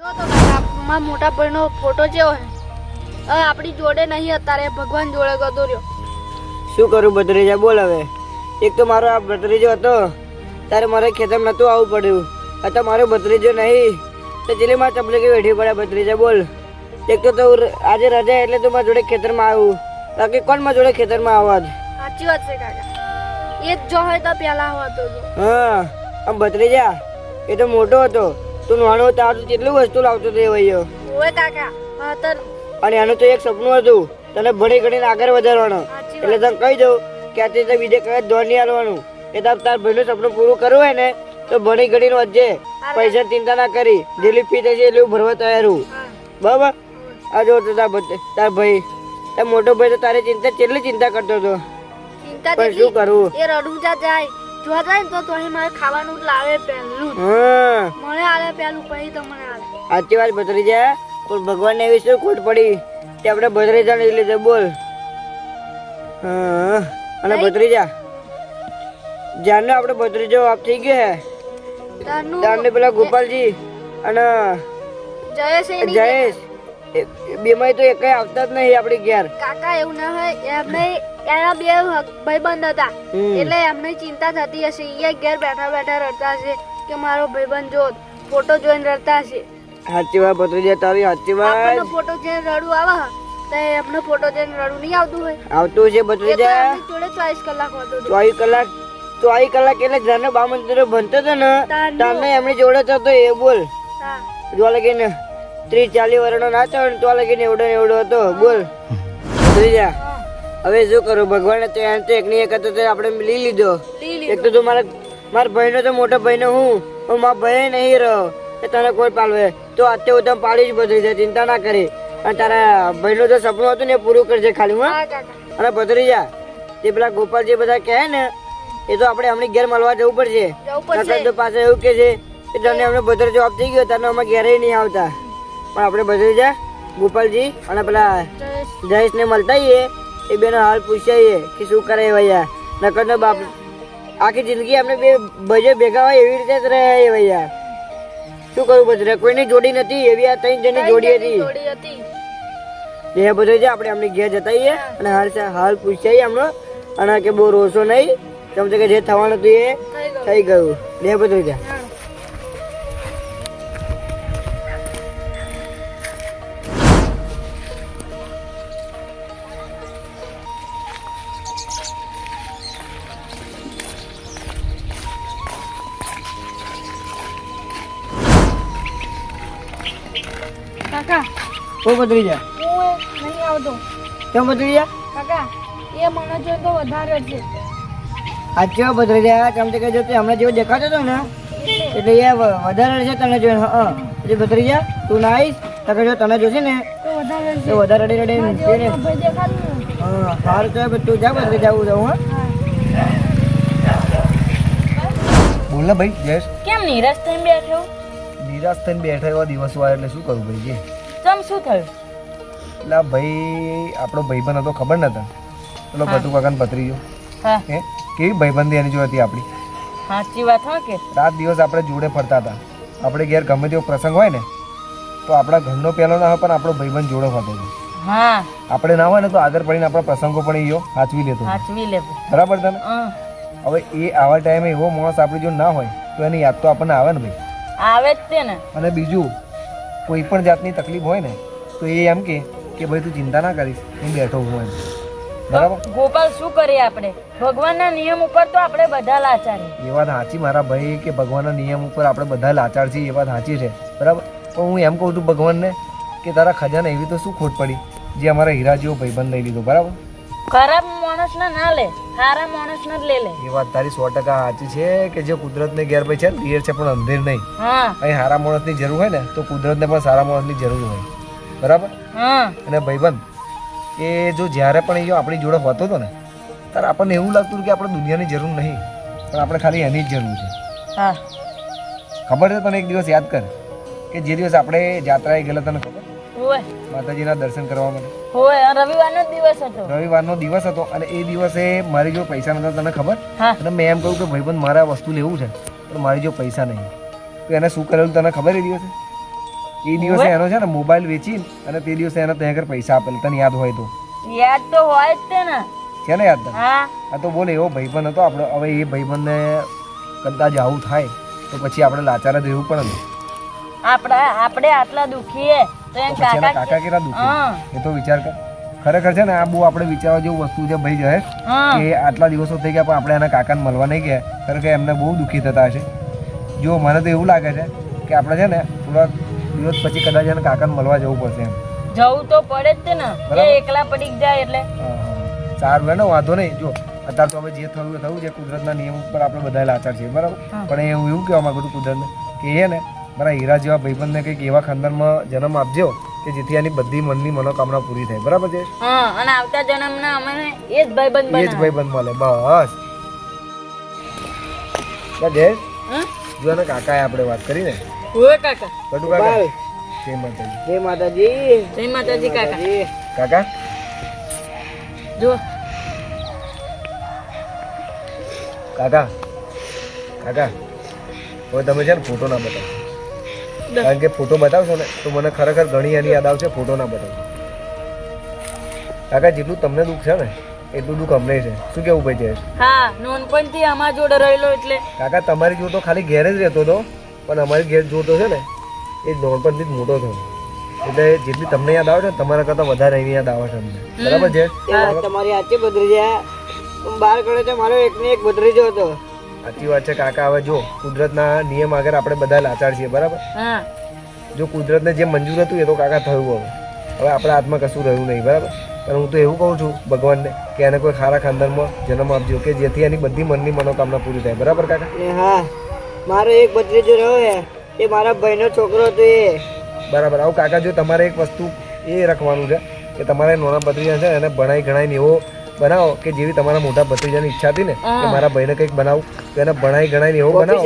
જો તો મારા મોટા ભાઈનો ફોટો જેવો હવે આપણી જોડે નહીં અત્યારે ભગવાન જોડે ગતો રહ્યો. શું કરું ભત્રીજા બોલ હવે. એક તો મારો આ ભત્રીજો હતો ત્યારે મારે ખેતરમાં નહોતું આવવું પડ્યું. અત્યારે મારો ભત્રીજો નહીં. તો ચેલી મારે તબલીગી વેઠવી પડે ભત્રીજા બોલ. એક તો તું આજે રજા એટલે તું મારા જોડે ખેતરમાં આવું. બાકી કોણ મારા જોડે ખેતરમાં આવવા સાચી વાત છે કાકા. એ જ જો હોય તો પેલા હોતો હા આમ ભત્રીજા એ તો મોટો હતો. તું નાનો હતો આ તું કેટલું વસ્તુ લાવતો તે ભાઈઓ. ઓય કાકા માતર અને આનું તો એક સપનું હતું તને ભણી ગણીને આગળ વધારવાનો. એટલે તને કહી દઉં કે આજે તો બીજે કઈ દોડ નહીં આવવાનું એ તાર તાર ભાઈનું સપનું પૂરું કરવું હોય ને તો ભણી ગણીને વધજે. પૈસા ચિંતા ના કરી. જેટલી ફી થશે એટલું ભરવા તૈયાર હું. બરાબર? આ જો તો તાર તાર ભાઈ. તાર મોટો ભાઈ તો તારી ચિંતા કેટલી ચિંતા કરતો હતો? ચિંતા પણ શું કરવું એ રડુંજા જાય. જોવા જાય ને તો તોય મારે ખાવાનું લાવે પહેલું હા. મને આલે પહેલું પછી તમને આલે. સાચી વાત ભત્રી જાય પણ ભગવાન એવી શું ખોટ પડી? કે આપણે ભત્રીજા લઈ લીધે બોલ. હા. અને ભત્રીજા જ્યારનો આપણે ભત્રીજો આપ થઈ ગયો હે. ત્યારને પેલા ગોપાલજી અને જયેશ જયેશ એ- એ તો એકાય આવતા જ નહીં આપડે ઘેર. કાકા એવું ના હોય એમને એના બે ભાઈબંધ હતા. એટલે એમને ચિંતા થતી હશે. એ ઘેર બેઠા બેઠા રડતા હશે કે મારો ભાઈબંધ જો ફોટો જોઈને રડતા હશે. સાચી વાત ભત્રીજા તારી સાચી વાત. આપણને ફોટો જોઈને રડવું આવે તો એમને ફોટો જોઈને રડવું નહીં આવતું હોય. આવતું છે ભત્રીજા. જોડે ચોવીસ કલાક હોતો. ચોવીસ કલાક ચોવીસ કલાક એટલે જાને બા મંદિરે ભણતો હતો ને તારનો. એમની જોડે એ બોલ. જોવા જો લગીને ત્રીસ ચાલીસ વર્ષનો ના થયો ને તો લગીને એવડો ને એવડો હતો. બોલ. ભત્રીજા. હવે શું કરું? ભગવાને તો એમ તો એકની એક હતો તે આપણે લઈ લીધો. એક તો તું મારા મારા ભાઈનો તો મોટો ભાઈનો હું. હું મારા ભાઈ નહીં રહ્યો. કે તને કોઈ પાલવે. તો અત્યારે હું તમે પાડી જ બધી છે. ચિંતા ના કરી. અને તારા ભાઈનું જે સપનું હતું ને પૂરું કરજે ખાલી હા. અને કાકા. જા જે પેલા ગોપાલ જે બધા કહે ને એ તો આપણે હમણાં ઘેર મળવા જવું પડશે. તો પાછળ એવું કે છે કે તને અમને બધર જવાબ થઈ ગયો તને અમે ઘેરે નહીં આવતા. પણ આપણે ભત્રીજા ગોપાલજી અને પેલા જયેશ. જયેશને મળતા આવીએ. એ બેનો હાલ પૂછાઈએ કે શું કરે ભૈયા. નકર તો બાપ આખી જિંદગી આપણે બે ભજે ભેગા હોય એવી રીતે જ રહે એ ભૈયા. શું કરવું બધું? કોઈની જોડી નથી એવી આ ત્રણ જણની જોડી હતી. એ બધું છે આપણે અમને ઘેર જતાઈએ અને હાલ હાલ પૂછાઈએ હમણાં અને કે બહુ રોશો નહીં. કેમ કે જે થવાનું હતું એ થઈ ગયું. બે બધું છે કાકા. બહુ બદલી હું નહીં આવતો. કેમ બદલી કાકા એ મને જોઈને તો વધારે છે. આજ કેવો બદલી કેમ કે જો તે હમણાં જેવો દેખાતો હતો ને. એટલે એ વધારે છે તને જોઈને હા એટલે તું ના આવીશ? તો જો તને જોશે ને. તો વધારે છે. રડી રડી હા સારું તો તું જા બદલી જાવું જાઉં હા બોલ ને ભાઈ કેમ નિરાશ થઈને બેઠો? નિરાશ થઈને બેઠા એવા દિવસો આવે એટલે શું કરું ભાઈ કે? ચમ શું થયું? એટલે ભાઈ આપણો ભાઈબંધ હતો ખબર નતા? પેલો ભતુ કાકાને પત્રીજો હા. હે? કેવી ભાઈબંધી એની જોઈ હતી આપણી? સાચી વાત હા કે? રાત દિવસ આપણે જોડે ફરતા હતા. આપણે ઘેર ગમે તેવો પ્રસંગ હોય ને તો આપણા ઘરનો પહેલો ના હોય પણ આપણો ભાઈબંધ જોડે ફરતો હતો. હા. આપણે ના હોય ને તો આગળ પડીને આપણા પ્રસંગો પણ ઈયો હાચવી લેતો હાચવી લેતો. બરાબર તને ને? હવે એ આવા ટાઈમે એવો માણસ આપણી જો ના હોય તો એની યાદ તો આપણને આવે ને ભાઈ. આવે જ તે ને. અને બીજું કોઈ પણ જાતની તકલીફ હોય ને તો એ એમ કે કે ભાઈ તું ચિંતા ના કરીશ હું બેઠો હું એમ. બરાબર? ગોપાલ શું કરીએ આપણે? ભગવાનના નિયમ ઉપર તો આપણે બધા લાચાર એ વાત સાચી મારા ભાઈ કે ભગવાનના નિયમ ઉપર આપણે બધા લાચાર છીએ એ વાત સાચી છે. બરાબર? પણ હું એમ કહું છું ભગવાનને કે તારા ખજાના એવી તો શું ખોટ પડી? જે અમારા હીરા જેવો ભાઈબંધ લઈ લીધો બરાબર? ખરાબ માણસને ના લે સારા માણસને જ લે લે. એ વાત તારી સો ટકા સાચી છે કે જે કુદરતને ઘેર ગેરભાઈ છે ને ધીર છે પણ અંધેર નહીં. હા. અહીં સારા માણસની જરૂર હોય ને તો કુદરતને પણ સારા માણસની જરૂર હોય. બરાબર? હા. અને ભાઈબંધ એ જો જ્યારે પણ એ આપણી જોડે હોતો હતો ને ત્યારે આપણને એવું લાગતું કે આપણે દુનિયાની જરૂર નહીં પણ આપણે ખાલી એની જ જરૂર છે. હા. ખબર છે તને એક દિવસ યાદ કર કે જે દિવસ આપણે જાત્રાએ ગયેલા તને ખબર? હોય. માતાજીના દર્શન કરવા માટે. હોય રવિવારનો દિવસ હતો. રવિવારનો દિવસ હતો અને એ દિવસે મારી જો પૈસા નતા તને ખબર? હા. અને મેં એમ કહ્યું કે ભાઈબંધ મારે વસ્તુ લેવું છે પણ મારી જો પૈસા નહીં. તો એને શું કરેલું તને ખબર એ દિવસે? એ દિવસે એનો છે ને મોબાઈલ વેચી અને તે દિવસે એને ત્યાં આગળ પૈસા આપેલા તને યાદ હોય તો. યાદ તો હોય જ તે ને. છે ને યાદ તને? હા. આ તો બોલે એવો ભાઈબંધ હતો આપણે. હવે એ ભાઈબંધને કદાચ આવું થાય તો પછી આપણે લાચાર જ રહેવું પડે ને. આપડા આપણે આટલા દુખીએ. કાકા કાકા કેટલા દુઃખી? એ તો વિચાર કર. ખરેખર છે ને આ બહુ આપણે વિચારવા જેવું વસ્તુ છે ભાઈ જય કે આટલા દિવસો થઈ ગયા પણ આપણે એના કાકાને મળવા નહીં ગયા. કે એમને બહુ દુઃખી થતા હશે. જો મને તો એવું લાગે છે કે આપણે છે ને થોડાક દિવસ પછી કદાચ એના કાકાને મળવા જવું પડશે એમ. જવું તો પડે જ ને. એકલા પડી જાય એટલે. સારું એનો વાંધો નહીં. જો અત્યારે તો હવે જે થયું થયું છે. કુદરતના નિયમ ઉપર આપણે બધા લાચાર છીએ બરાબર? પણ એ હું એવું કહેવા માંગુ છું કુદરતને કે એ ને મારા હીરા જેવા ભાઈબંધને કંઈક એવા ખાનદાનમાં જન્મ આપજો કે જેથી આની બધી મનની મનોકામના પૂરી થાય. બરાબર છે? હા અને આવતા જન્મના અમે એ જ ભાઈબંધ એ જ ભાઈબંધ મળે બસ. જયેશ, હા જો એના કાકાએ આપણે વાત કરી ને. ઓય કાકા. કટુ કાકા. જય માતાજી. જય માતાજી. જય માતાજી કાકા. કાકા? જો. કાકા. કાકા. હવે તમે છે ને ફોટો ના બતાવો. કારણ કે ફોટો બતાવશો ને તો મને ખરેખર ઘણી એની યાદ આવશે ફોટો ના બતાવશો. કાકા જેટલું તમને દુઃખ છે ને એટલું દુઃખ અમને છે. શું કેવું ભાઈ જયેશ? હા નોનપણથી અમાર જોડે રહેલો એટલે. કાકા તમારી જો તો ખાલી ઘેર જ રહેતો હતો પણ અમારી ઘેર જોતો છે ને એ નાનપણથી જ મોટો થયો. એટલે જેટલી તમને યાદ આવે છે તમારા કરતાં વધારે એની યાદ આવે છે અમને. બરાબર છે તમારી ભત્રીજા હું. બહાર ગયો તો મારો એક ને એક ભત્રીજો હતો સાચી વાત છે કાકા. હવે જો કુદરતના નિયમ આગળ આપણે બધા લાચાર છીએ બરાબર? હા. જો કુદરતને જે મંજૂર હતું એ તો કાકા થયું હવે. હવે આપણા હાથમાં કશું રહ્યું નહીં બરાબર? પણ હું તો એવું કહું છું ભગવાનને કે એને કોઈ ખારા ખાનદાનમાં જન્મ આપજો કે જેથી એની બધી મનની મનોકામના પૂરી થાય. બરાબર કાકા? હા. મારો એક ભત્રીજો રહ્યો છે એ મારા ભાઈનો છોકરો હતો એ. બરાબર. આવું કાકા જો તમારે એક વસ્તુ એ રાખવાનું છે કે તમારે નાના ભત્રીજા છે એને ભણાઈ ગણાઈને એવો બનાવો કે જેવી તમારા મોટા ભત્રીજાની ઈચ્છા હતી ને કે મારા ભાઈને કંઈક બનાવું. એને ભણાઈ ગણાઈને એવો બનાવો.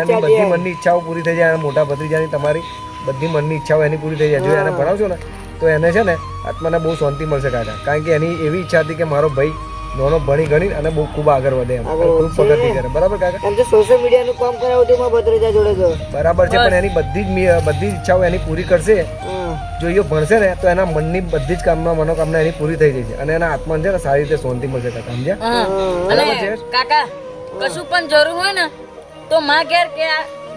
એની બધી મનની ઈચ્છાઓ પૂરી થઈ જાય અને મોટા ભત્રીજાની તમારી બધી મનની ઈચ્છાઓ એની પૂરી થઈ જાય. જો એને ભણાવશો ને તો એને છે ને આત્માને બહુ શાંતિ મળશે કાકા. કારણ કે એની એવી ઈચ્છા હતી કે મારો ભાઈ નોનો ભણી ગણી અને બહુ ખૂબ આગળ વધે એમ. ખૂબ. પ્રગતિ કરે. બરાબર કાકા? એમ તો સોશિયલ મીડિયાનું કામ કરાવું તો મારા ભત્રીજા જોડે તો. બરાબર છે પણ એની બધી જ બધી જ ઈચ્છાઓ એની પૂરી કરશે. જો એ ભણશે ને તો એના મનની બધી જ કામના મનોકામના એની પૂરી થઈ જશે. અને એના આત્માને છે ને સારી રીતે શાંતિ મળશે કાકા સમજ્યા? બરાબર છે? કાકા કશું પણ જરૂર હોય ને તો માં ઘેર કે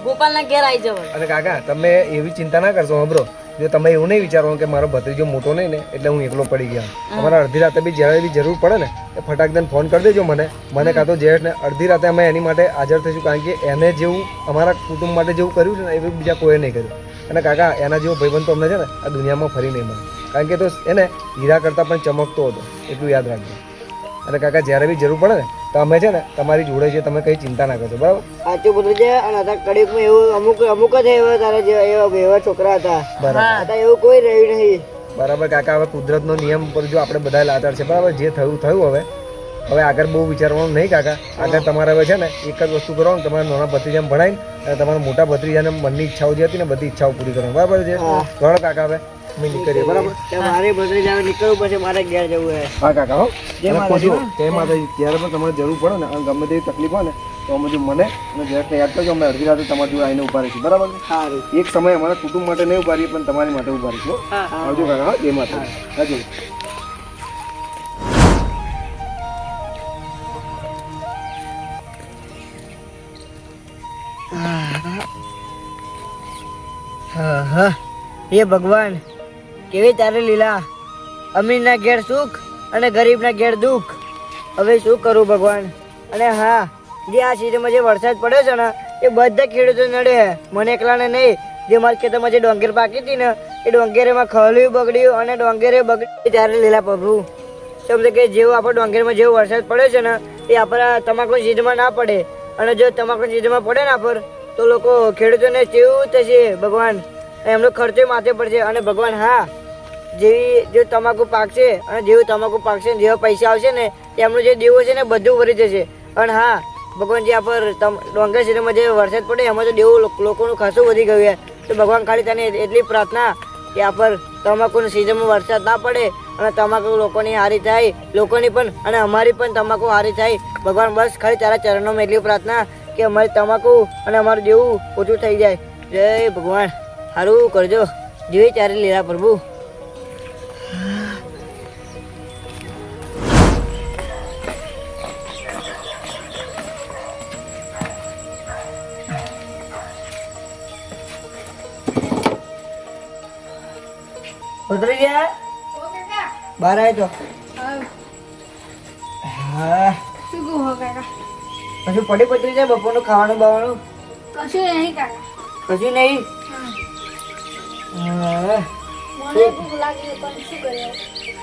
ગોપાલના ઘેર આવી જવાય અને કાકા તમે એવી ચિંતા ના કરશો હબરો જો તમે એવું નહીં વિચારો કે મારો ભત્રીજો મોટો નહીં ને એટલે હું એકલો પડી ગયા. અમારા અડધી રાતે બી જ્યારે બી જરૂર પડે ને એ ફટાક દઈને ફોન કરી દેજો મને. મને કાં તો જયેશને અડધી રાતે અમે એની માટે હાજર થઈશું કારણ કે એને જેવું અમારા કુટુંબ માટે જેવું કર્યું છે ને એવું બીજા કોઈએ નહીં કર્યું. અને કાકા એના જેવો ભાઈબંધ તો અમને છે ને આ દુનિયામાં ફરી નહીં મળે. કારણ કે તો એને હીરા કરતાં પણ ચમકતો હતો એટલું યાદ રાખજો. અને કાકા જ્યારે બી જરૂર પડે ને તો અમે છે ને તમારી જોડે છે તમે કંઈ ચિંતા ના કરશો બરાબર? સાચું ભત્રીજા અને હતા કડીકમાં એવું અમુક અમુક જ એવા તારા જેવા એવા એવા છોકરા હતા. બરાબર. એવું કોઈ રહ્યું નહીં. બરાબર કાકા હવે કુદરતનો નિયમ પર જો આપણે બધા લાચાર છે બરાબર જે થયું થયું હવે. હવે આગળ બહુ વિચારવાનું નહીં કાકા. આગળ તમારે હવે છે ને એક જ વસ્તુ કરવાનું તમારા નાના ભત્રીજાને ભણાવીને અને તમારા મોટા ભત્રીજાને મનની ઈચ્છાઓ જે હતી ને બધી ઈચ્છાઓ પૂરી કરવાની. બરાબર છે? ઘણો કાકા હવે. અમે કરીએ બરાબર? મારે મારે જાવ નીકળવું પછી મારે ઘેર જવું છે. હા કાકા હો. જય માતાજી. જય માતાજી ત્યારે પણ તમારે જરૂર પડે ને અને ગમે તેવી તકલીફ હોય ને તો અમે જો મને અને જ્યારે યાદ કરજો અમે અડધી રાતે તમારી જોડે આવીને ઊભા રહીશું. બરાબર સારું. એક સમય અમારા કુટુંબ માટે નહીં ઊભા રહીએ પણ તમારી માટે ઊભા રહીશું આવજો કાકા હા. જય માતાજી. હાજી હા હા હે ભગવાન. કેવી તારી લીલા? અમીરના ઘેર સુખ અને ગરીબના ઘેર દુઃખ. હવે શું કરું ભગવાન? અને હા, જે આ સિઝનમાં જે વરસાદ પડ્યો છે ને, એ બધા ખેડૂતો નડે મને એકલાને નહીં, જે મારા ખેતરમાં જે ડોંગેર પાકી હતી ને, એ ડોંગેરેમાં ખલ્યું બગડ્યું અને ડોંગેરે બગડી ત્યારે લીલા પ્રભુ. સમજે કે જેવો આપણે ડોંગેરમાં જેવો વરસાદ પડ્યો છે ને, એ આપણા તમાકુ સીઝનમાં ના પડે. અને જો તમાકુ સીઝનમાં પડે ને પર તો લોકો ખેડૂતોને કેવું થશે ભગવાન? એમનો ખર્ચો માથે પડશે અને ભગવાન, હા, જેવી, જે તમાકુ પાકશે અને જેવું તમાકુ પાકશે જેવા પૈસા આવશે ને, એમનો જે દેવો છે ને બધું ભરી જશે અને હા, ભગવાન જે આ પર ડોંગર સિટીમાં જે વરસાદ પડે એમાં તો દેવું લોકોનું ખાસું વધી ગયું છે. તો ભગવાન ખાલી તને એટલી પ્રાર્થના કે આ પર તમાકુની સિઝનમાં વરસાદ ના પડે અને તમાકુ લોકોની હારી થાય, લોકોની પણ, અને અમારી પણ તમાકુ હારી થાય. ભગવાન બસ ખાલી તારા ચરણોમાં એટલી પ્રાર્થના કે અમારી તમાકુ અને અમારું દેવું ઓછું થઈ જાય. જય ભગવાન. સારું કરજો. જોઈ ત્યારે લીલા પ્રભુ. ઉતરી ગયા બહાર આવી તો. હા. પછી પડી પતરી જાય બપોરનું ખાવાનું બાવાનું? કશું નહીં કશું નહીં?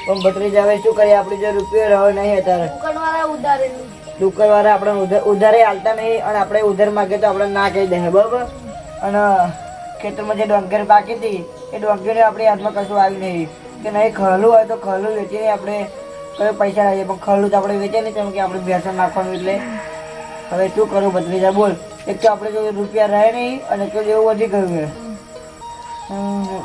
પણ શું? જાવે શું કરીએ? આપણે જો રૂપિયો રહ્યો નહીં અત્યારે. દુકાન વાળા આપણે ઉધાર ઉધારે હાલતા નહીં અને આપણે ઉધાર માગે તો આપણે ના કહી દે બરાબર? અને ખેતરમાં જે ડોંગર પાકી હતી એ ડોંગરને આપણી હાથમાં કશું આવ્યું નહીં. કે નહીં ખલું હોય તો ખલું વેચીને આપણે કયો પૈસા લાવીએ પણ ખલું તો આપણે વેચે નહીં કેમ કે આપણે બેસણ નાખવાનું એટલે. હવે શું કરું ભત્રીજા બોલ. એક તો આપણે જો રૂપિયા રહે નહીં અને તો જેવું વધી ગયું છે.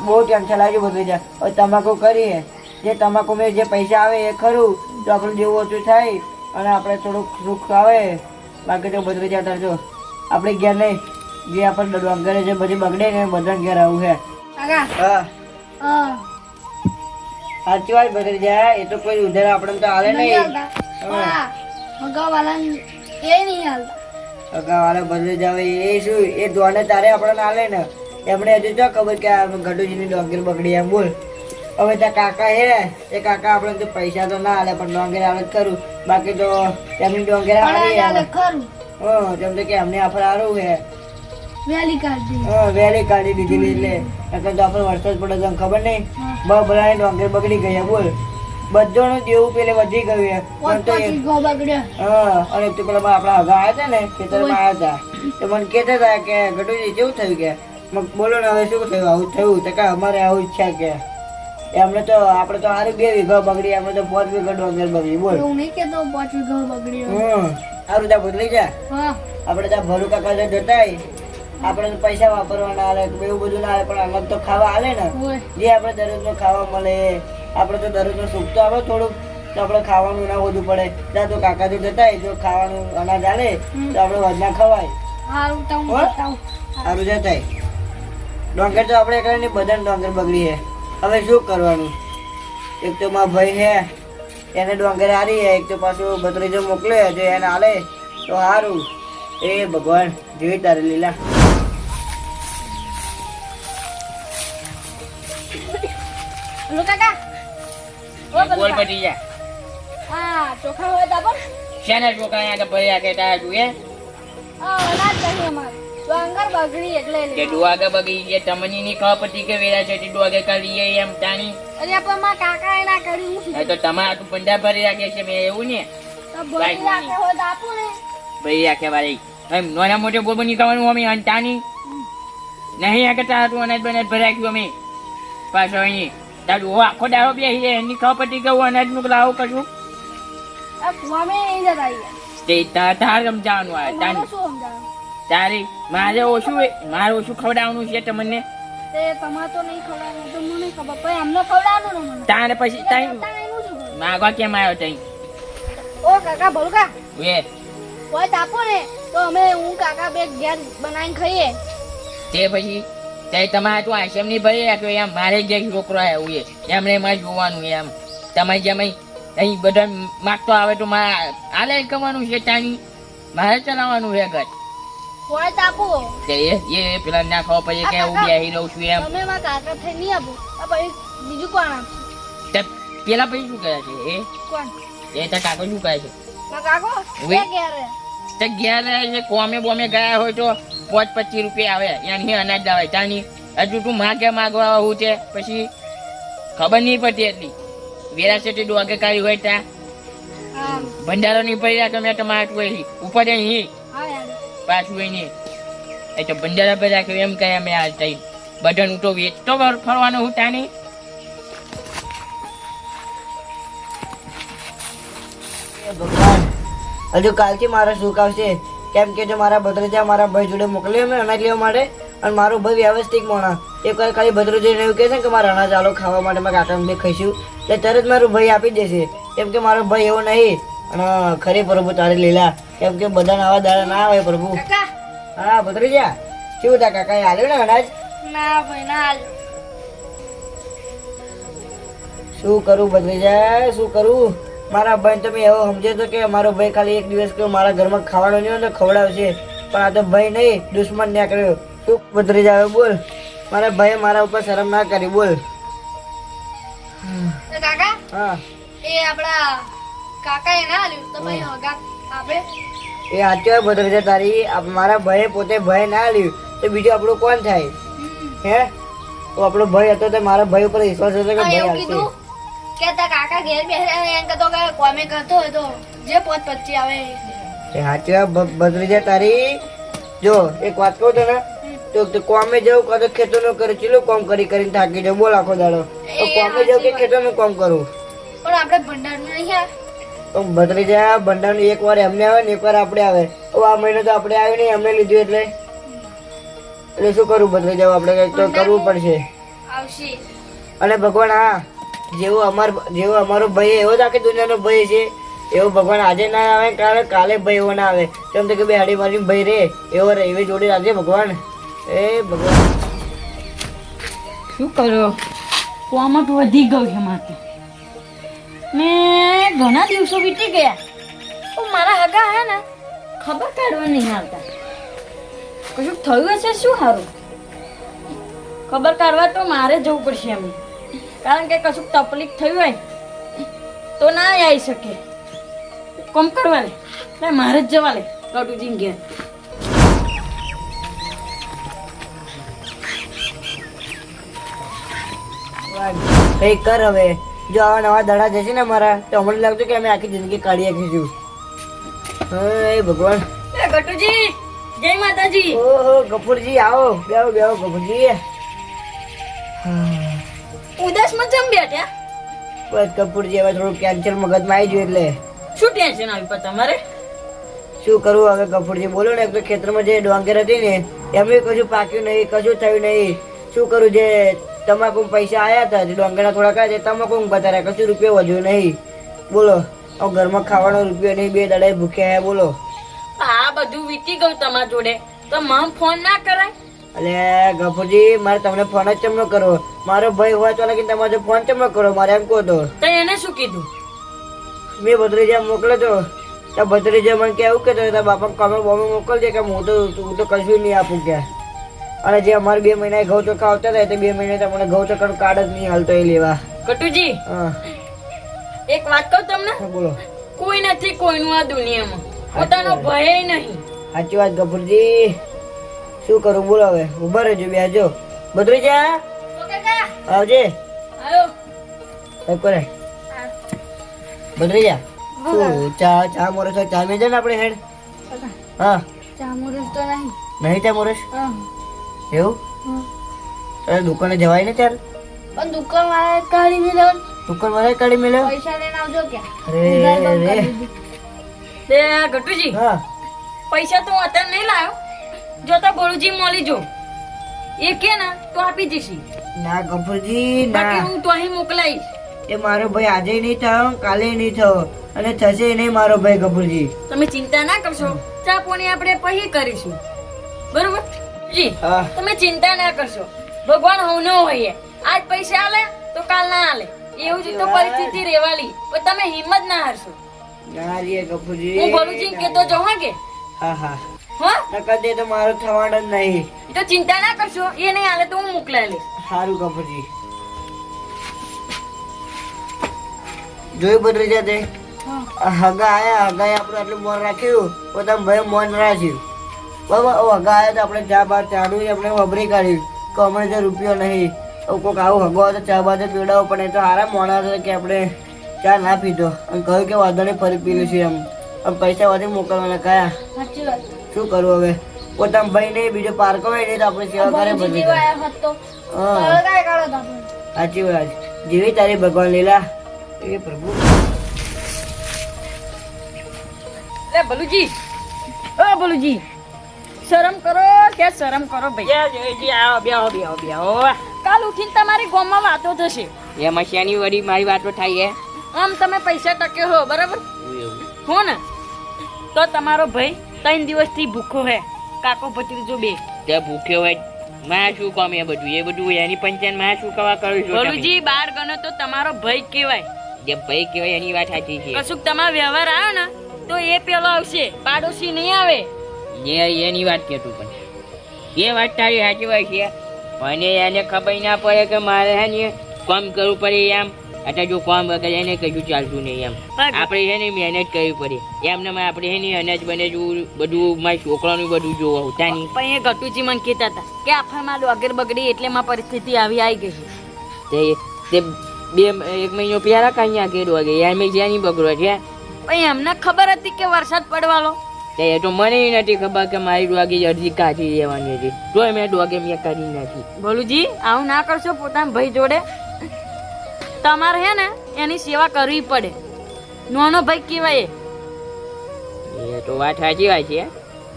બહુ ટેન્શન લાગ્યું ભત્રીજા હવે તમાકુ કરીએ. જે તમાકુ મેં જે પૈસા આવે એ ખરું તો આપણું જેવું ઓછું થાય અને આપણે થોડુંક સુખ આવે. બાકી તો બધું જતા જો આપણે ઘેર નહીં. જે આપણે ડોંગરે જે બધી બગડે ને બધા ઘેર આવું છે. સાચી વાત બદલી જાય એ તો કોઈ ઉધાર આપણે તો હાલે નહીં હા. એ નહીં હાલતા બદલી જાવે એ શું એ દોડે તારે આપણને હાલે ને. એમને હજુ તો ખબર કે ગઢુજીની ડોંગર બગડી એમ બોલ. હવે ત્યાં કાકા હે એ કાકા આપણે તો પૈસા તો ના આલે પણ ડોંગેર આવે જ ખરું. બાકી તો એમની ડોંગેર આવે હા જેમ તો કે અમને આફર હારું હે. વેલી કાઢી હા વેલી કાઢી દીધી એટલે. નકર તો આપણે વરસાદ પડે તો ખબર નહીં. બહુ બધાની ડોંગર બગડી ગયા બોલ. બધાનું દેવું પેલે વધી ગયું પણ તો હા અને તું પેલા આપણા હગા આવ્યા હતા ને ખેતરમાં આવ્યા હતા. તો મને કહેતા હતા કે ગઢુજી કેવું થયું કે? મગ બોલો ને હવે શું થયું? આવું થયું તો કે અમારે આવું જ છે કે. એમને તો આપણે તો સારું બે વીઘા બગડી એમને તો પાંચ વીઘા ડોંગર બગડી બોલ. હું નહીં કેતો પાંચ વીઘો બગડી હમ. સારું ત્યાં બદલી જા. આપણે ત્યાં ભરું કાકા જો જતા આપણે પૈસા વાપરવાના આવે એવું બધું ના આવે પણ અલગ તો ખાવા આવે ને. જે આપણે દરરોજનો ખાવા મળે આપણે તો દરરોજનો સુખ તો આવે થોડુંક તો આપણે ખાવાનું ના વધુ પડે. ત્યાં તો કાકા જો જતા જો ખાવાનું અનાજ આવે તો આપણે વધના ખવાય. હારું સારું જતાય. ડોંગર તો આપણે કરે ને બધા ડોંગર બગડી હે હવે શું કરવાનું? એક તો મારા ભાઈ હે એને ડોંગર હારી હે એક તો પાછું ભત્રીજો મોકલે જો એને હાલે તો સારું એ ભગવાન જોઈ તારે લીલા. બોલ પટી જા. હા ચોખા હોય તો પણ શેના ચોખા અહીંયા આગળ ભર્યા કે તારા તું એ હા અનાજ નહીં અમારે. ડોંગર બગડી એટલે કે ડુઆગા બગી જે તમને ની ખબર કે વેરા છે તે ડુઆગે કરી એમ તાણી. અરે પણ મારા કાકા એના કર્યું હું તો તમારા તું પંડા ભરી રાખે છે મેં એવું ને? તો ભરી રાખે હોય તો ને. ભરી રાખે વાળી. એમ નાના મોટે બોલ નહીં કરવાનું અમે અંતાની નહીં આ કરતા તું અનાજ બનાજ ભરી રાખ્યું અમે. પાછો અહીં. તારું હો આખો દાડો બે એની ખબર કે હું અનાજ કશું. જતા અહીંયા. તે તાર સમજાવવાનું આવે શું તારી મારે ઓછું મારે ઓછું ખવડાવવાનું છે તમને? એમને તારે પછી તાઈ? માગવા કેમ આવ્યો તઈ? ઓ કાકા ભલુકા વે. હોય તાપો ને તો અમે હું કાકા બે ઘેર બનાવીને ખાઈએ. તે પછી તે તમારે તો આશ્રમની ભરી રાખ્યો એમ. મારે જે છોકરો આવ્યો એ એમણે એમાં જોવાનું એમ. તમારે જેમ અહીં બધા માગતો આવે તો મારે આલે કરવાનું છે તાની મારે ચલાવવાનું છે ઘર. હોય આપો. તે એ એ પેલા ના ખાવ પછી કે હું બેહી રહું છું એમ. તમે માં કાકા થઈ નહીં આપો. આ પછી બીજું કોણ આપશે? તે પેલા પછી શું કહે છે? એ? કોણ? એ તાર કાકો શું કહે છે? કાકો? એ ઘેર તે ઘેર છે કોમે બોમે ગયા હોય તો પાંચ પચીસ રૂપિયા આવે. એની અનાજ આવે. ત્યાંની હજુ તું માગે માગવા આવું છે પછી ખબર નહીં પડતી એટલી. વેરાસટી ડોગે કાઢી હોય ત્યાં. ભંડારો નહીં પડી રાખે મેં તમારે ઉપર અહીં પાછું એ તો બંદર ભરી રાખ્યું એમ કહે અમે આ તઈ બધાનું તો વેચતો ફર- ફરવાનો હું ભગવાન, હજુ કાલથી મારો સુખ આવશે. કેમ કે જો મારા ભદ્રજા મારા ભાઈ જોડે મોકલ્યો મેં અનાજ લેવા માટે, અને મારો ભાઈ વ્યવસ્થિત મોણા. એક વાર ખાલી ભદ્રજાને એવું કહે છે કે મારા અનાજ આલો ખાવા માટે મારા કાકા બે ખાઈશું, એટલે તરત મારું ભાઈ આપી દેશે. કેમ કે મારો ભાઈ એવો નહીં. અને ખરી પ્રભુ તારી લીલા. કેમ કે બધા આવા દાડા ના આવે પ્રભુ. હા ભત્રીજા શું તા કાકા હાલ્યું ને અનાજ? ના ભાઈ ના હાલ શું કરું ભત્રીજા શું કરું? મારા ભાઈ તમે એવો સમજે તો કે મારો ભાઈ ખાલી એક દિવસ કે મારા ઘરમાં ખાવાનું નહીં ને ખવડાવશે. પણ આ તો ભાઈ નહીં દુશ્મન નીકળ્યો. શું બદલી જાય બોલ. મારા ભાઈ મારા ઉપર શરમ ના કરી બોલ. તો કાકા હા. એ આપણા કાકા એ ના આલ્યું? તો ભાઈ હગા આપે. એ સાચો બદલી જાય તારી મારા ભાઈએ પોતે ભય ના લ્યું તો બીજું આપણું કોણ થાય? હે? તો આપણો ભય હતો તો મારા ભાઈ ઉપર વિશ્વાસ હતો કે ભાઈ આવશે. કે તા કાકા ઘેર બેસે એમ કહેતો કે કોમે કરતો હોય તો જે પોત પચ્ચી આવે એ. સાચી વાત બદલી જાય તારી. જો એક વાત કહું તને. તો કોમે જવું કાં તો નો કરે ચીલું કોમ કરી કરીને થાકી જાવ બોલ આખો દાડો. તો કોમે જવું કે ખેતરનું કોમ કરું? પણ આપણે ભંડાર નહીં જાય ભંડારનું એક વાર એમને આવે ને એક વાર આપણે આવે. તો આ મહિનો તો આપણે આવ્યું નહીં એમને લીધું એટલે. એટલે શું કરવું જાવ આપણે કંઈક તો કરવું પડશે. અને ભગવાન હા જેવો અમાર જેવો અમારો ભાઈ એવો જ આખી દુનિયાનો ભાઈ છે. એવો ભગવાન આજે ના આવે કારણ કાલે ભાઈ એવો ના આવે. કેમ તો કે બે હાડી મારી ભાઈ રે એવો રે એવી જોડી રાખજે ભગવાન. એ ભગવાન. શું કરો? કોમત વધી ગયું છે મારે ને ઘણા દિવસો વીતી ગયા. પણ મારા હગા હે ને, ખબર કાઢવા નહીં આવતા. કશું થયું હશે શું સારું ખબર કાઢવા તો મારે જવું પડશે એમ. કારણ કે કશું તકલીફ થયું હોય તો ના આવી શકે. કોમ કરવા લે. એટલે મારે જ જવા લે. કટુજી ઘેર. કઈ કર હવે. જો આવા નવા દડા જશે ને મારા તો અમને લાગતું કે અમે આખી જિંદગી કાઢી નાખીશું હા ભગવાન. એ ગટુજી જય માતાજી. ઓહો ગફુરજી આવો બેહો બેહો ગફુરજી ઉદાસમાં જમ બેઠ્યા બસ કપૂરજી હવે થોડું કેન્સર મગજમાં આવી ગયું એટલે. શું ટેન્શન આવી પણ તમારે? શું કરવું હવે કપૂરજી બોલો ને એક તો ખેતરમાં જે ડોંગર હતી ને એમ કશું પાક્યું નહીં કશું થયું નહીં. શું કરું જે તમાકુ પૈસા આયા હતા જે ડોંગરના થોડા કાઢે છે તમાકુ બતાવ્યા કશું રૂપિયો વધ્યો નહીં. બોલો હવે ઘરમાં ખાવાનો રૂપિયો નહીં બે દાડા ભૂખ્યા હે બોલો. આ બધું વીતી ગયું તમારા જોડે. તો મમ ફોન ના કરાય? અલે ગફુરજી મારે તમને ફોન જ ચમનો કરો મારો ભાઈ હોય તો લાગી તમારે ફોન ચમનો કરો મારે એમ કહો તો. તો એને શું કીધું? મેં ભદ્રેજા મોકલ્યો તો. તો ભદ્રેજા મને કેવું કે તારા બાપા કમે બોમે મોકલજે કે હું તો હું તો કશું નહીં આપું કે અને જે અમારે બે મહિના ઘઉં ચોખા આવતા હતા તે બે મહિના તમને ઘઉં ચોખાનું કાર્ડ જ નહીં હાલતો એ લેવા. કટુજી એક વાત કહું તમને? બોલો. કોઈ નથી કોઈનું આ દુનિયામાં. પોતાનો ભય નહીં. સાચી વાત ગફુરજી. શું કરું બોલો હવે. ઊભા રહેજો બેજો ભદ્રેજા તો આવજે. આયો કરે ભદ્રેજા શું ચા ચા મોરસ? ચા મેજે ને આપણે હેડ? હા. ચામુરસ તો નહીં. નહીં ચા મોરસ? હા. એવું? હા. દુકાને જવાય ને ત્યારે? પણ દુકાન વાળા કાઢી મેળવો દુકાન વાળા કાઢી મેલ્યો? પૈસા લઈને આવજો કે અરે રે કરી ગટુજી હા. પૈસા તો અત્યારે નહીં લાવ્યો જો તો ગોળુજી મોલી જો. એ કે ના તો આપી જઈશી ના ગફુરજી બાકી હું તો અહીં મોકલાઈશ. એ મારો ભાઈ આજે નહીં થયો કાલે નહીં થયો અને થશે નહીં મારો ભાઈ ગફુરજી. તમે ચિંતા ના કરશો. ચા પોણી આપણે પછી કરીશું. બરોબર? જી તમે ચિંતા ના કરશો. ભગવાન હું ન હોઈએ. આજ પૈસા આલે તો કાલ ના આલે. એવું જ તો પરિસ્થિતિ રેવાલી પણ તમે હિંમત ના હારશો. હું ભલુજી કેતો જો હા કે? હા હા. હા? તો મારો થવાનો જ નહીં. એ તો ચિંતા ના કરશો. એ નહીં આલે તો હું મોકલાઈ લઈશ. સારું ગફુરજી જોયું બધું જાતે હગા આયા હગાએ આપણે આટલું મોન રાખ્યું. પોતાનું ભાઈ મોન રાખ્યું. આયા તો આપણે ચા બાર ચાડું આપણે વબરી કાઢ્યું કે અમને જે રૂપિયો નહીં. કોઈક આવું હગો હોય તો ચા બાર તો પણ પડે તો આરામ મોણા છે કે આપણે ચા ના પીધો. અને કહ્યું કે વાંધો નહીં ફરી પીલું છે એમ. આમ પૈસા વધુ મોકલવાના કયા? શું કરવું હવે? પોતાના ભાઈ નહીં બીજો પાર્કો હોય નહીં તો આપણે સેવા કરે બધી હોત હા. સાચી વાત. જેવી તારી ભગવાન લીલા. એ પ્રભુ. ભલુજી ભલુજી શરમ કરો કે શરમ કરો ભાઈ? આવો બેહો બેહો બેહો. કાલ ઉઠીને તમારી ગામમાં વાતો થશે. એમાં શેની વળી મારી વાતો થાય આમ તમે પૈસા ટકે હો બરાબર? હો ને? તો તમારો ભાઈ ત્રણ દિવસથી ભૂખો હે. કાકો ભત્રીજો બે. તે ભૂખ્યો હોયમાં શું કામ એ બધું? એ બધું એની પંચાયતમાં શું કવા કરું છું? તમે? બાર ગણો તો તમારો ભાઈ કહેવાય. જે ભાઈ કહેવાય એની વાત સાચી છે. કશુંક તમારો વ્યવહાર આવ્યો ને તો એ પેલો આવશે. પાડોશી નહીં આવે. એ એની વાત કેતું પણ. એ વાત તારી સાચી વાત છે. અને એને ખબર ના પડે કે મારે હે ને કામ કરવું પડે એમ. એટલે જો કામ વગર એને કશું ચાલતું નહીં એમ. આપણે છે ને મહેનત કરવી પડે. એમને આપણે છે ને અનાજ બને બધું મારા છોકરાનું બધું જોવા હોતા નહીં. પણ એ ઘટુજી મને કહેતા હતા કે આફામાં ડોગર બગડી એટલે માં પરિસ્થિતિ આવી આવી ગઈ છે. તે તે બે એક મહિનો પહેલા કાંઈ આગળ વાગે. એમ જ્યાં બગડો છે. પણ એમને ખબર હતી કે વરસાદ પડવાનો? તે એ તો મને નથી ખબર કે મારી ડોગી અરજી કાઢી લેવાની હતી. તોય મેં ડોગે મેં કાઢી નાખી. ભલુજી આવું ના કરશો પોતાના ભાઈ જોડે. તમારે હે ને એની સેવા કરવી પડે. નાનો ભાઈ કહેવાય એ. તો વાત સાચી વાત છે.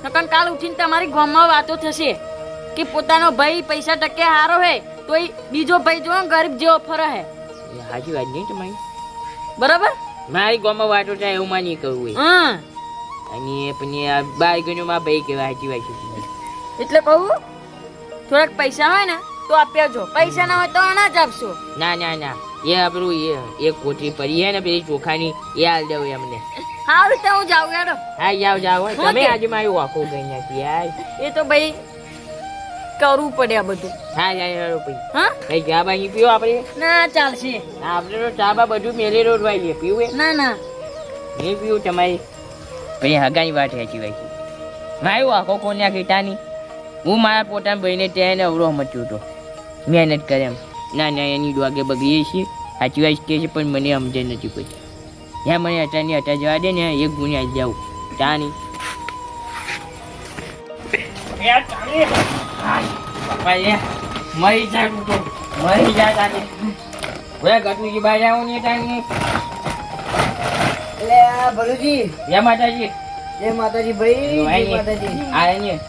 નકન કાલ ઉઠીને તમારી ગામમાં વાતો થશે કે પોતાનો ભાઈ પૈસા ટકે હારો હે તો બીજો ભાઈ જો ગરીબ જેવો ફરે હે. સાચી વાત નહીં તમારી. બરાબર? મારી ગામમાં વાતો થાય એવું માં નહીં કરવું હા. અને પછી આ બારમાં ભાઈ કહેવાય સાચી વાત છે. એટલે કહું થોડાક પૈસા હોય ને તો આપ્યા જો પૈસા ના હોય તો અનાજ આપશો. ના ના ના. એ આપણું એ એક કોઠી પડી હે ને પેલી ચોખાની એ હાલ દેવું એમને. હારું તો હું જાઉં યાર હા જાઓ જાઓ. તમે. આજે મારું વાંકો ગઈ નથી યાર. એ તો ભાઈ કરવું પડે આ બધું. હા યાર ભાઈ. હા? ભાઈ ચા બાની પીવો આપણે? ના ચાલશે. આપણે તો ચા બા બધું મેલે રોડ વાઈએ પીવું ના ના. નહીં પીવું તમારી? પછી હગાની વાત હેચી છે મારું આખો કોન્યા ગીટાની હું મારા પોતાના ભાઈને ત્યાં અવરો મચ્યો હતો. મહેનત કરે એમ. ના ના, એની ડોગે બગડીએ છીએ સાચી વાત કહે છે, પણ મને સમજે નથી કોઈ. જ્યાં મને અટાની અટા જવા દે ને, એક ગુણ્યા જાઉં. ચાની મરી જાય મરી જાય ગટુજી બાઈ આવો ને તાની એટલે ભલુજી જય માતાજી. જય માતાજી ભાઈ જય માતાજી. આ ને.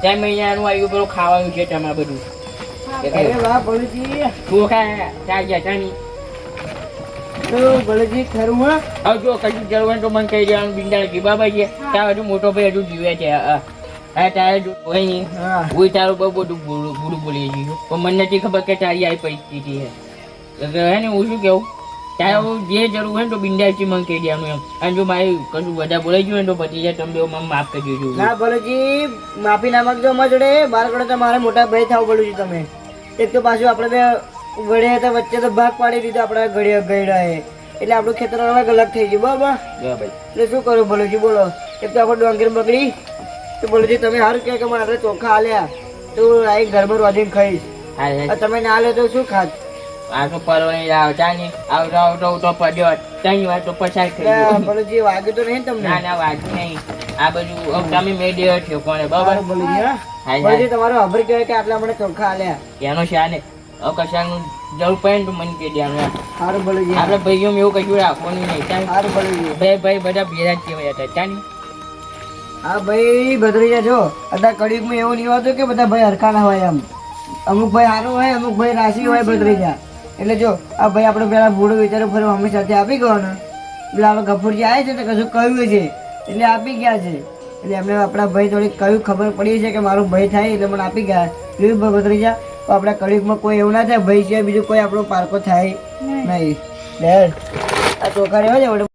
ત્યાં મહિનાનું આવ્યું પેલું ખાવાનું છે તમારે બધું. અરે વાહ ત્યાં ગયા તો જો કશું જરૂર મને કહી દેવાનું બિંદાળ જી બાબા છે ત્યાં હજુ મોટો ભાઈ હજુ જીવે છે હા તારે જો નહીં. હા. તારું બહુ બધું બુરું બોલી ગયું પણ મને નથી ખબર કે તારી આવી પરિસ્થિતિ છે. એટલે હે ને હું શું કહું? હું જે જરૂર હોય ને તો બિંદાસથી મને કહી દેવાનું એમ. અને જો મારે કશું બધા બોલાઈ ગયું ને તો પછી જાય તમે મને માફ કરી દેજો. ના ભલુજી માફી ના માગજો અમારા જોડે. બાર કરો તો મારે મોટા ભાઈ થવું પડ્યું છે તમે. એક તો પાછું આપણે બે વડે હતા વચ્ચે તો ભાગ પાડી દીધો આપણા ઘડિયા ગયડા એટલે આપણું ખેતર અલગ અલગ થઈ ગયું. બરાબર? બરાબર. એટલે શું કરું ભલેજી બોલો. એક તો આપણે ડોંગર બગડી. તો ભલેજી તમે સારું કહે કે મારે ચોખા આલ્યા. તો આ ઘરમાં રોજીને ખાઈશ. તમે ના લે તો શું ખાત? આ તો પરવણી આવતા ને આવતો આવતો આવતો પડ્યો ત્રણ વાર તો પસાર થઈ ગયો જે વાગ્યું તો નહીં તમને. ના ના વાગ્યું નહીં. આ બધું તમે મેળ્યો છો કોને બરાબર? ભલુજી તમારો અભર કહેવાય કે આટલા મને ચોખા આલ્યા. એનો શાને હવે કશાનું જરૂર પડે ને તો મને કહી દેવાનું. સારું ભલુજી આપણે ભાઈઓ એવું કશું રાખવાનું નહીં. ચાલ. સારું ભલુજી ભાઈ ભાઈ બધા ભેરા જ કહેવાય હતા. ચાલ. હા ભાઈ ભદ્રીજા જો. અત્યારે કડીકમાં એવું નહીં હોતું કે બધા ભાઈ હરખા ના હોય એમ. અમુક ભાઈ સારું હોય અમુક ભાઈ રાશિ હોય ભદ્રીજા એટલે જો આ ભાઈ આપણે પેલા બુડો વિચારો ફરી મમ્મી સાથે આપી ગયો ને પેલા આપણે ગફુરજી આવે છે તો કશું કહ્યું છે. એટલે આપી ગયા છે. એટલે એમને આપણા ભાઈ થોડી કયું ખબર પડી છે કે મારું ભાઈ થાય એટલે મને આપી ગયા. જોયું ભાઈ જા તો આપણા કળિયુગમાં કોઈ એવું ના થાય ભાઈ છે બીજું કોઈ આપણો પારકો થાય નહીં. ડેડ આ ચોખા રહેવા છે